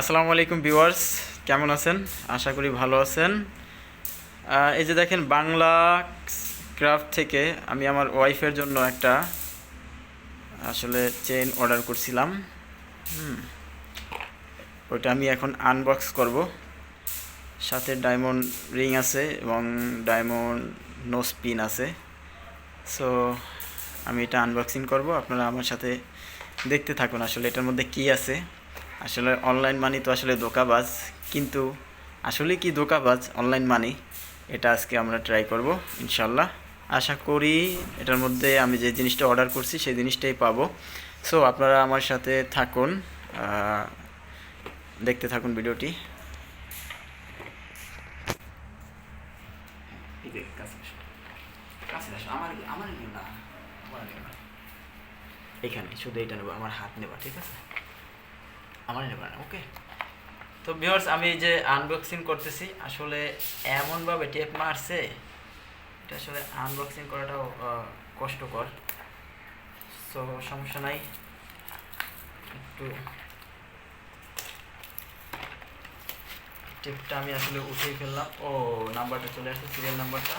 আসসালামু আলাইকুম ভিউয়ার্স, কেমন আছেন? আশা করি ভালো আছেন। এই যে দেখেন, বাংলা ক্রাফট থেকে আমি আমার ওয়াইফের জন্য একটা, আসলে চেন অর্ডার করছিলাম। হুম, ওইটা আমি এখন আনবক্স করব। সাথে ডায়মন্ড রিং আছে এবং ডায়মন্ড নোজ পিন আছে। সো, আমি এটা আনবক্সিং করব। আপনারা আমার সাথে দেখতে থাকুন আসলে এটার মধ্যে কি আছে। আসলে অনলাইন মানি তো আসলে ধোকাবাজ, কিন্তু আসলে কি ধোকাবাজ? অনলাইন মানি এটা আজকে আমরা ট্রাই করব, ইনশাল্লাহ। আশা করি এটার মধ্যে আমি যে জিনিসটা অর্ডার করছি, সেই জিনিসটাই পাবো। সো আপনারা আমার সাথে থাকুন দেখতে থাকুন ভিডিওটি। এখানে, শুধু এটা নেব, আমার হাত নেবা, ঠিক আছে? আমার নেবা না ওকে তো ভিউয়ার্স আমি যে আনবক্সিং করতেছি, আসলে এমনভাবে টেপ মারছে, এটা আসলে আনবক্সিং করাটাও কষ্টকর। সো সমস্যা নাই। একটু টেপটা আমি আসলে উঠিয়ে ফেললাম। ও নাম্বারটা চলে আসছে সিরিয়াল নাম্বারটা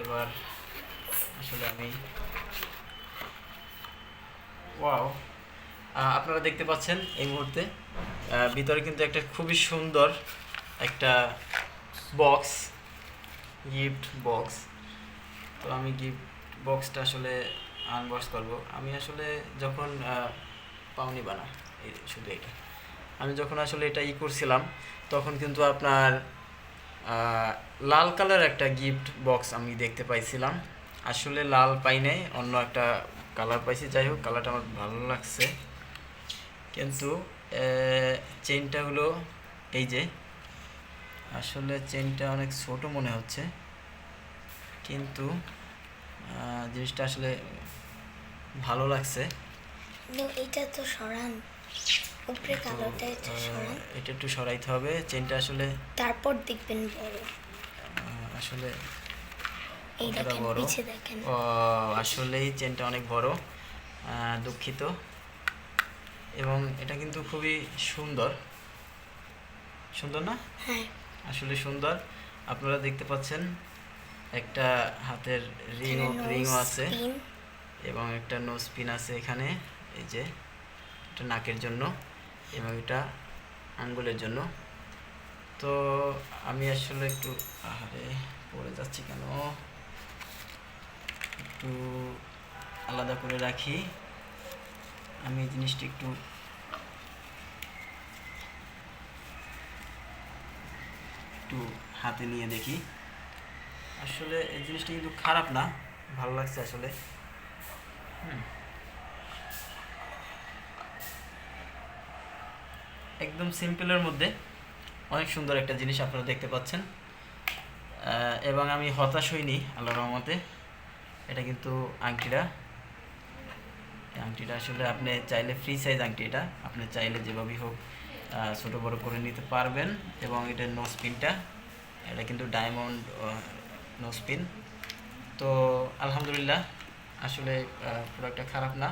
এবার আসলে আমি ওয়াও আপনারা দেখতে পাচ্ছেন এই মুহূর্তে। ভিতরে কিন্তু একটা খুবই সুন্দর একটা বক্স গিফট বক্স তো আমি গিফট বক্সটা আসলে আনবক্স করব। আমি আসলে যখন পাওনি বানা শুধু এটা। আমি যখন আসলে এটা ই করছিলাম, তখন কিন্তু আপনার লাল কালার একটা গিফট বক্স আমি দেখতে পাইছিলাম। আসলে লাল পাই নাই, অন্য একটা কালার পাইছি। যাই হোক, কালারটা আমার ভালো লাগছে। কিন্তু চেনটা হলো এই যে। আসলে চেনটা অনেক ছোট মনে হচ্ছে। কিন্তু জিনিসটা আসলে ভালো লাগছে। এটা তো সরান। উপরে কালোটা এটা সরান। এটা একটু সরাইতে হবে। চেনটা আসলে তারপর দেখবেন বড়। আসলে বড়? পিছে দেখেন। ও আসলেই চেনটা অনেক বড়। দুঃখিত। এবং এটা কিন্তু খুবই সুন্দর। সুন্দর না? হ্যাঁ। আসলে সুন্দর। আপনারা দেখতে পাচ্ছেন একটা হাতের রিং রিংও আছে এবং একটা নোজ পিন আছে এখানে। এই যে এটা নাকের জন্য এবং এটা আঙ্গুলের জন্য। তো আমি আসলে একটু আহারে পড়ে যাচ্ছি কেন? একটু আলাদা করে রাখি। আমি এই জিনিসটা একটু একটু হাতে নিয়ে দেখি। আসলে এই জিনিসটা কিন্তু খারাপ না, ভালো লাগছে আসলে। একদম সিম্পলের মধ্যে অনেক সুন্দর একটা জিনিস আপনারা দেখতে পাচ্ছেন। এবং আমি হতাশ হইনি আল্লাহ রহমতে। এটা কিন্তু এই আংটিটা আসলে আপনি চাইলে ফ্রি সাইজ আংটি এটা আপনি চাইলে যেভাবেই হোক ছোটো বড় করে নিতে পারবেন। এবং এটার নোজ পিনটা এটা কিন্তু ডায়মন্ড নোজ পিন তো আলহামদুলিল্লাহ, আসলে প্রোডাক্টটা খারাপ না,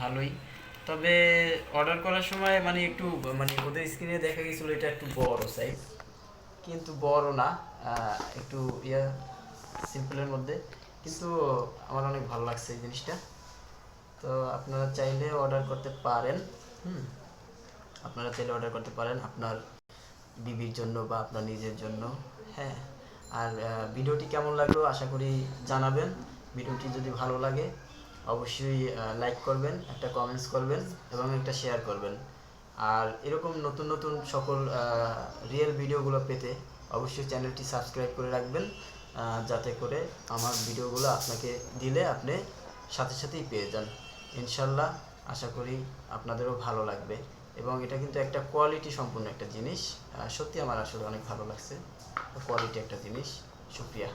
ভালোই। তবে অর্ডার করার সময় মানে একটু মানে ওদের স্ক্রিনে দেখা গেছিল এটা একটু বড় সাইজ কিন্তু বড় না একটু, ইয়া সিম্পলের মধ্যে। কিন্তু আমার অনেক ভালো লাগছে এই জিনিসটা। তো আপনারা চাইলে অর্ডার করতে পারেন, হুম? আপনারা চাইলে অর্ডার করতে পারেন আপনার বিবির জন্য বা আপনার নিজের জন্য হ্যাঁ? আর ভিডিওটি কেমন লাগল আশা করি জানাবেন। ভিডিওটি যদি ভালো লাগে, অবশ্যই লাইক করবেন, একটা কমেন্টস করবেন এবং একটা শেয়ার করবেন। আর এরকম নতুন নতুন সকল রিয়েল ভিডিওগুলো পেতে অবশ্যই চ্যানেলটি সাবস্ক্রাইব করে রাখবেন যাতে করে আমার ভিডিওগুলো আপনাকে দিলে আপনি সাথে সাথেই পেয়ে যান। ইনশাল্লাহ আশা করি আপনাদেরও ভালো লাগবে। এবং এটা কিন্তু একটা কোয়ালিটি সম্পূর্ণ একটা জিনিস। সত্যি আমার আসলে অনেক ভালো লাগছে। কোয়ালিটি একটা জিনিস। শুক্রিয়া।